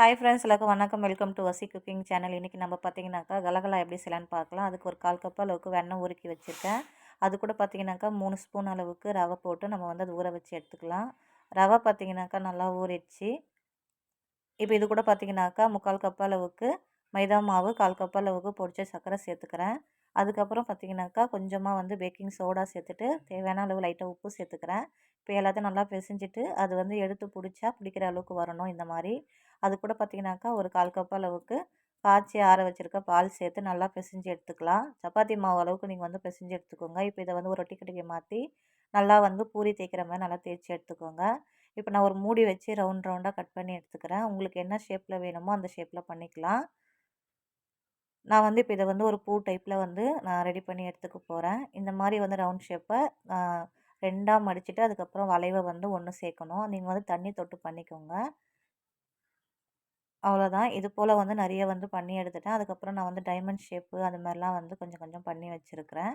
Hi friends எல்லாருக்கும் வணக்கம். Welcome to Vasi cooking channel இன்றைக்கி நம்ம பார்த்தீங்கன்னாக்கா கலகலா எப்படி செய்யலான்னு பார்க்கலாம். அதுக்கு ஒரு கால் கப் அளவுக்கு வெண்ணெய் உருக்கி வச்சுருக்கேன். அது கூட பார்த்தீங்கன்னாக்கா மூணு ஸ்பூன் அளவுக்கு ரவை போட்டு நம்ம வந்து அது ஊற வச்சு எடுத்துக்கலாம். ரவை பார்த்தீங்கன்னாக்கா நல்லா ஊறிடுச்சு. இப்போ இது கூட பார்த்தீங்கன்னாக்கா முக்கால் கப் அளவுக்கு மைதா மாவு கால் கப் அளவுக்கு பொடிச்ச சர்க்கரை சேர்த்துக்கிறேன். அதுக்கப்புறம் பார்த்தீங்கன்னாக்கா கொஞ்சமாக வந்து பேக்கிங் சோடா சேர்த்துட்டு தேவையான அளவு லைட்டாக உப்பு சேர்த்துக்கிறேன். இப்போ எல்லாத்தையும் நல்லா பிசைஞ்சிட்டு அது வந்து எடுத்து பிடிச்சா பிடிக்கிற அளவுக்கு வரணும் இந்த மாதிரி. அது கூட பார்த்திங்கனாக்கா ஒரு கால் கப் அளவுக்கு காய்ச்சி ஆற வச்சுருக்க பால் சேர்த்து நல்லா பிசைஞ்சு எடுத்துக்கலாம். சப்பாத்தி மாவு அளவுக்கு நீங்கள் வந்து பிசைஞ்சு எடுத்துக்கோங்க. இப்போ இதை வந்து ஒரு ரொட்டி கட்டிக்கு மாற்றி நல்லா வந்து பூரி தேய்க்கிற மாதிரி நல்லா தேய்ச்சி எடுத்துக்கோங்க. இப்போ நான் ஒரு மூடி வச்சு ரவுண்ட் ரவுண்டாக கட் பண்ணி எடுத்துக்கிறேன். உங்களுக்கு என்ன ஷேப்பில் வேணுமோ அந்த ஷேப்பில் பண்ணிக்கலாம். நான் வந்து இப்போ இதை வந்து ஒரு பூ டைப்பில் வந்து நான் ரெடி பண்ணி எடுத்துக்க போகிறேன் இந்த மாதிரி வந்து ரவுண்ட் ஷேப்பை ரெண்டாக மடிச்சுட்டு அதுக்கப்புறம் வளைவை வந்து ஒன்று சேர்க்கணும். நீங்கள் வந்து தண்ணி தொட்டு பண்ணிக்கோங்க. அவ்வளோதான். இது போல் வந்து நிறைய வந்து பண்ணி எடுத்துட்டேன். அதுக்கப்புறம் நான் வந்து டைமண்ட் ஷேப்பு அது மாதிரிலாம் வந்து கொஞ்சம் கொஞ்சம் பண்ணி வச்சுருக்கிறேன்.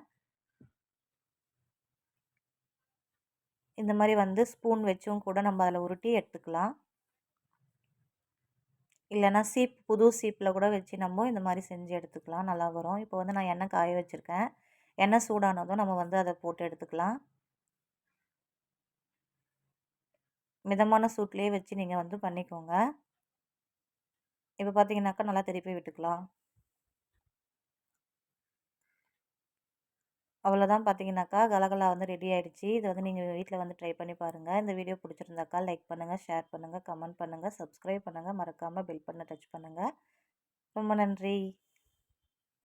இந்த மாதிரி வந்து ஸ்பூன் வச்சும் கூட நம்ம அதில் உருட்டி எடுத்துக்கலாம். இல்லைனா சீப் புது சீப்பில் கூட வச்சு நம்ம இந்த மாதிரி செஞ்சு எடுத்துக்கலாம். நல்லா வரும். இப்போ வந்து நான் எண்ணெய் காய வச்சுருக்கேன். எண்ணெய் சூடானதும் நம்ம வந்து அதை போட்டு எடுத்துக்கலாம். மிதமான சூட்லேயே வச்சு நீங்கள் வந்து பண்ணிக்கோங்க. இப்போ பார்த்தீங்கன்னாக்கா நல்லா திருப்பி விட்டுக்கலாம். அவ்வளோதான் பார்த்தீங்கன்னாக்கா கலகலா வந்து ரெடி ஆகிடுச்சு இது வந்து நீங்கள் வீட்டில் வந்து ட்ரை பண்ணி பாருங்கள் இந்த வீடியோ பிடிச்சிருந்தாக்கா லைக் பண்ணுங்கள் ஷேர் பண்ணுங்கள் கமெண்ட் பண்ணுங்கள் சப்ஸ்கிரைப் பண்ணுங்கள் மறக்காமல் பெல் பண்ண டச் பண்ணுங்கள் ரொம்ப நன்றி.